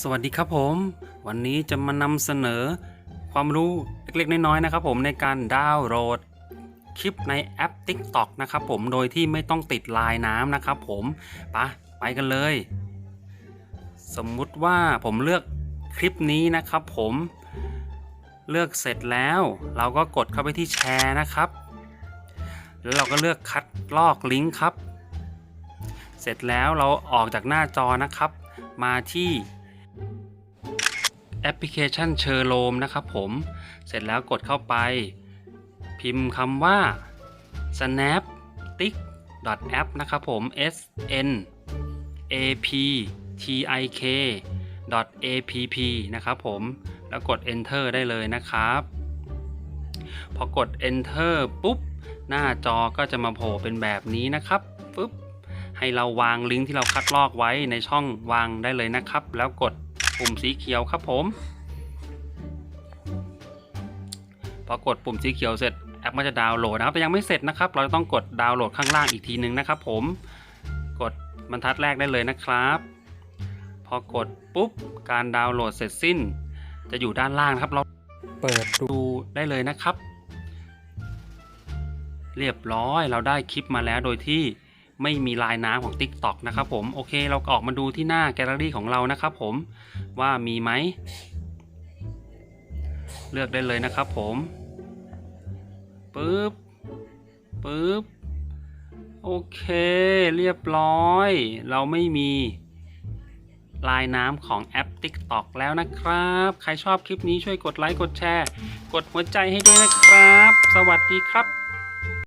สวัสดีครับผม วันนี้จะมานำเสนอ ความรู้เล็กๆน้อยๆนะครับผมในการดาวน์โหลดคลิปในแอป TikTok นะครับผมโดยที่ไม่ต้องติดลายน้ำนะครับผมไปะไปกันเลย สมมุติว่าผมเลือกคลิปนี้นะครับผมเลือกเสร็จแล้ว เราก็กดเข้าไปที่แชร์นะครับ แล้วเราก็เลือกคัดลอกลิงก์ครับ เสร็จแล้วเราออกจากหน้าจอนะครับ มาที่ แอปพลิเคชันเชอร์โลมนะครับผม เสร็จแล้วกดเข้าไป พิมพ์คำว่า snaptik app นะครับผม s n a p t i k app นะครับผม แล้วกด enter ได้เลยนะครับ พอกด enter ปุ๊บ หน้าจอก็จะมาโผล่เป็นแบบนี้นะครับปุ๊บให้เราวางลิงก์ที่เราคัดลอกไว้ในช่องวางได้เลยนะครับ แล้วกด ปุ่มสีเขียวครับผมพอกดปุ่มสีเขียวเสร็จแอปมันจะดาวน์โหลดนะครับแต่ยังไม่เสร็จนะครับ เราต้องกดดาวน์โหลดข้างล่างอีกทีหนึ่งนะครับ ผมกดบรรทัดแรกได้เลยนะครับ พอกดปุ๊บการดาวน์โหลดเสร็จสิ้น จะอยู่ด้านล่างครับ เราเปิดดูได้เลยนะครับ เรียบร้อยเราได้คลิปมาแล้วโดยที่ ไม่มีลายน้ำของ TikTok นะครับผมโอเคเราก็ออกมาดูที่หน้าแกลเลอรี่ของเรานะครับผมว่ามีไหม เลือกได้เลยนะครับผมปึ๊บปึ๊บโอเคเรียบร้อย เราไม่มีลายน้ำของแอป TikTok แล้วนะครับ ใครชอบคลิปนี้ช่วยกดไลค์ กดแชร์ กดหัวใจให้ด้วยนะครับ สวัสดีครับ